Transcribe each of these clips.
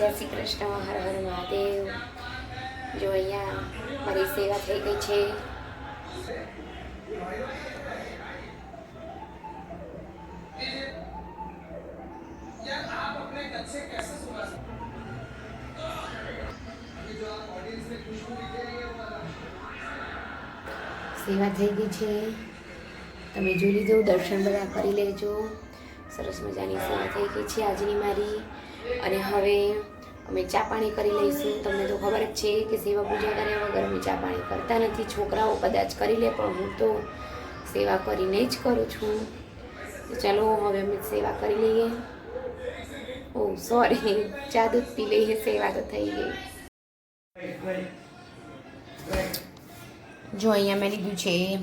જય શ્રી કૃષ્ણ, હર હર મહાદેવ. જો અહીંયા મારી સેવા થઈ ગઈ છે. સેવા થઈ ગઈ છે. તમે જોઈ લીધું, દર્શન બધા કરી લેજો. સરસ મજાની સેવા થઈ ગઈ છે આજની મારી. અને હવે અમે ચા પાણી કરી લઈશું. તમને તો ખબર જ છે કે સેવા પૂજા કર્યા વગર અમે ચા પાણી કરતા નથી. છોકરાઓ કદાચ કરી લે, પણ હું તો સેવા કરીને જ કરું છું. ચાલો, હવે અમે સેવા કરી લઈએ. ઓ સોરી ચા દૂધ પી લઈએ, સેવા તો થઈ ગઈ. જો, અહીંયા મેં લીધું છે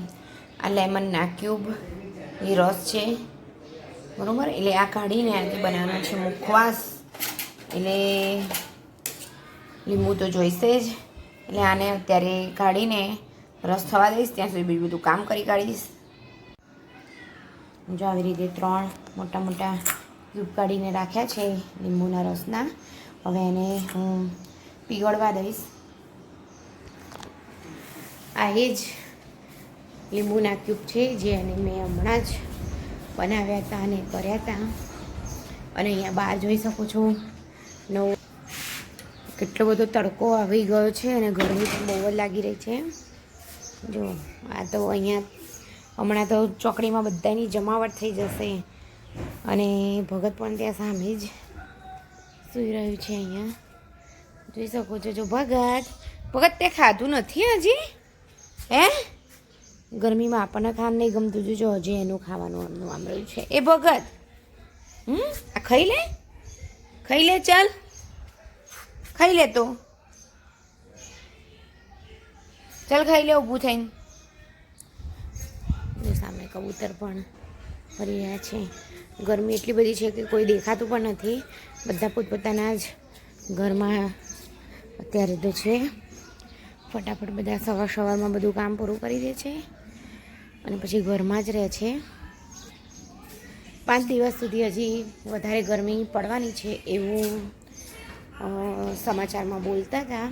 આ લેમનના ક્યુબ. એ રસ છે. બરોબર? એટલે આ કાઢીને આનાથી બનાવવાનો છે મુખવાસ. એટલે લીંબુ તો જોઈશે જ. એટલે આને અત્યારે કાઢીને રસ થવા દઈશ, ત્યાં સુધી બીજું બધું કામ કરી કાઢીશ. જો આવી રીતે ત્રણ મોટા મોટા ક્યુબ કાઢીને રાખ્યા છે લીંબુના રસના. હવે એને હું પીગળવા દઈશ. આ એ જ લીંબુના ક્યુબ છે જે એને મેં હમણાં જ બનાવ્યા હતા અને કર્યા હતા. અને અહીંયા બહાર જોઈ શકો છો નવો. કેટલો બધો તડકો આવી ગયો છે અને ગરમી પણ બહુ જ લાગી રહી છે. જો, આ તો અહીંયા હમણાં તો ચોકડીમાં બધાની જમાવટ થઈ જશે. અને ભગત પણ ત્યાં સામે જ સૂઈ રહ્યું છે અહીંયા. જોઈ શકો છો, જો ભગત ભગત તે ખાધું નથી હજી? હે? ગરમીમાં આપણને ખાન નહીં ગમતું. જો હજી એનું ખાવાનું એમનું આમ રહ્યું છે. એ ભગત, હમ, આ ખાઈ લે? ખાઈ લે, ચાલ. ખાઈ લે તો. ચાલ, ખાઈ લે, ઊભું થઈને. સામે કબૂતર પણ ફરી રહ્યા છે. ગરમી એટલી બધી છે કે કોઈ દેખાતું પણ નથી. બધા પોતપોતાના જ ઘરમાં અત્યારે તો છે. ફટાફટ બધા સવાર સવારમાં બધું કામ પૂરું કરી દે છે. અને પછી ઘરમાં જ રહે છે. પાંચ દિવસ સુધી હજી વધારે ગરમી પડવાની છે એવું સમાચારમાં બોલતા હતા.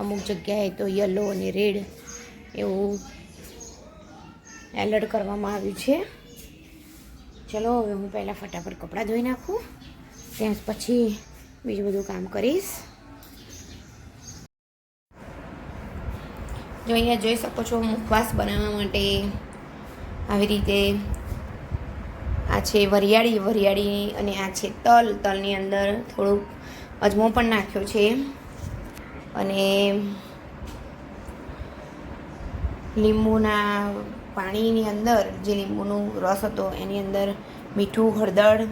અમુક જગ્યાએ તો યલો અને રેડ એવું એલર્ટ કરવામાં આવ્યું છે. ચલો, હવે હું પહેલાં ફટાફટ કપડાં ધોઈ નાખું ત્યાં પછી બીજું બધું કામ કરીશ. જો અહીંયા જોઈ શકો છો મુખવાસ બનાવવા માટે આવી રીતે આ છે વરિયાળી વરિયાળી અને આ છે તલ. તલની અંદર થોડુંક અજમો પણ નાખ્યો છે. અને લીંબુના પાણીની અંદર જે લીંબુનો રસ હતો, એની અંદર મીઠું, હળદર.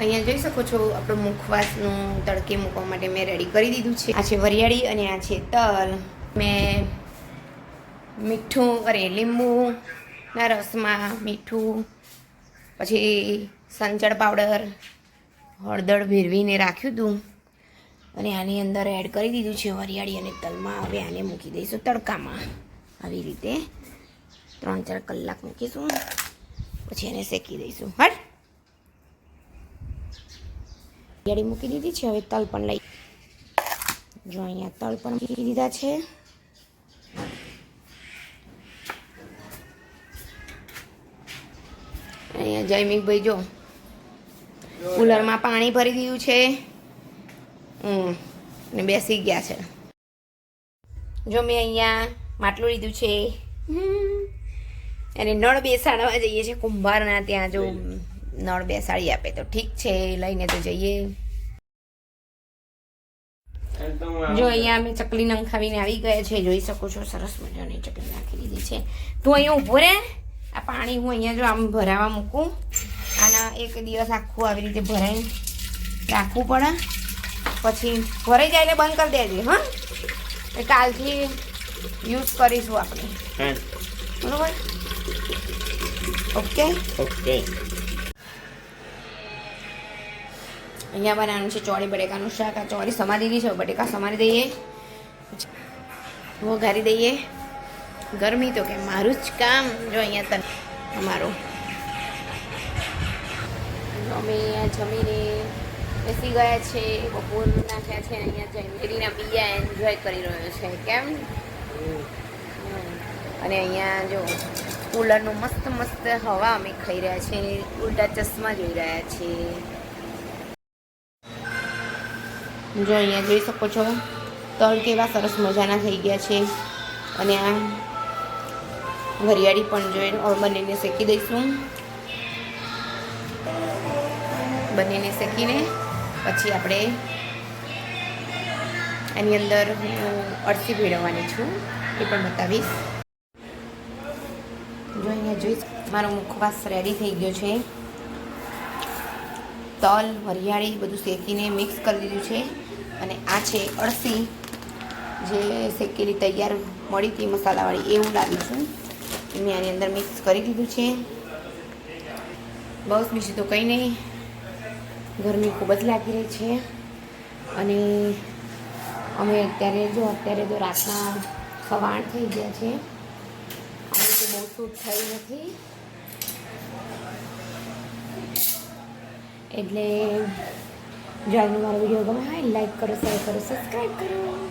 અહીંયા જોઈ શકો છો, આપણો મુખવાસનું તડકે મૂકવા માટે મેં રેડી કરી દીધું છે. આ છે વરિયાળી અને આ છે તલ. મેં મીઠું, અરે લીંબુના રસમાં મીઠું, પછી સંચળ પાવડર, હળદર ભેરવીને રાખ્યું હતું. અને આની અંદર એડ કરી દીધું છે વરિયાળી અને તલમાં. હવે આને મૂકી દઈશું તડકામાં. આવી રીતે ત્રણ ચાર કલાક મૂકીશું. પછી એને શેકી દઈશું. હટ! વરિયાળી મૂકી દીધી છે. હવે તલ પણ લઈ જો અહીંયા તલ પણ મૂકી દીધા છે. અહીંયા જયમિકભાઈ જો. કુલરમાં પાણી ભરી ગયું છે. ને બેસી ગયા છે. જો મેં અહીંયા માટલું લીધું છે. અને નળ બેસાડવા જઈએ છીએ કુંભારના, ત્યાં જો નળ બેસાડી આપે તો ઠીક છે, લઈને તો જઈએ. જો અહીંયા અમે ચકલી નંખાવીને આવી ગયા છે, જોઈ શકો છો, સરસ મજાની ચકલી નાખી દીધી છે. તું અહીંયા ઊભો રહે આ પાણી હું અહીંયા જો આમ ભરાવા મૂકું. આના એક દિવસ આખું આવી રીતે ભરાઈ રાખવું પડે. પછી ભરાઈ જાય એટલે બંધ કરી દેજે હા? એ કાલથી યુઝ કરીશું આપણે. બરોબર? ઓકે ઓકે અહીંયા બનાવવાનું છે ચોળી બટેકાનું શાક. આ ચોળી સમારી દીધી છે બટેકા સમારી દઈએ. વઘારી દઈએ. ગરમી તો કે મારું જ કામ જો અહીંયા તન અમારું અમે અહીંયા જમીને બેસી ગયા છે, બપોર નાખ્યા છે અહીંયા જઈને બીજા એન્જોય કરી રહ્યો છે, કેમ. અને અહીંયા જો કુલરનું મસ્ત મસ્ત હવા અમે ખાઈ રહ્યા છીએ ઉલટા ચશ્મા જોઈ રહ્યા છીએ જો અહીંયા જોઈ શકો છો તળ કેવા સરસ મજાના થઈ ગયા છે, અને આ વરિયાળી પણ જોઈને બંનેને શેકી દઈશું. બંનેને શેકીને પછી આપણે એની અંદર હું અળસી ભેળવવાની છું, એ પણ બતાવીશ. જો અહીંયા જોઈશ, મારો મુખવાસ રેડી થઈ ગયો છે. તલ, વરિયાળી બધું શેકીને મિક્સ કરી દીધું છે. અને આ છે અળસી, જે શેકેલી તૈયાર મળી હતી મસાલાવાળી એવું લાવ્યું છું. મેં આની અંદર મિક્સ કરી દીધું છે. બસ બીજું તો કંઈ નહીં. ગરમી ખૂબ જ લાગી રહી છે. અને અમે અત્યારે જો, અત્યારે તો રાતના સવા થઈ ગયા છે. અમે તો બહુ શૂટ થઈ નથી. એટલે જો આજનો મારો વીડિયો ગમે હોય લાઈક કરો શેર કરો સબસ્ક્રાઈબ કરો.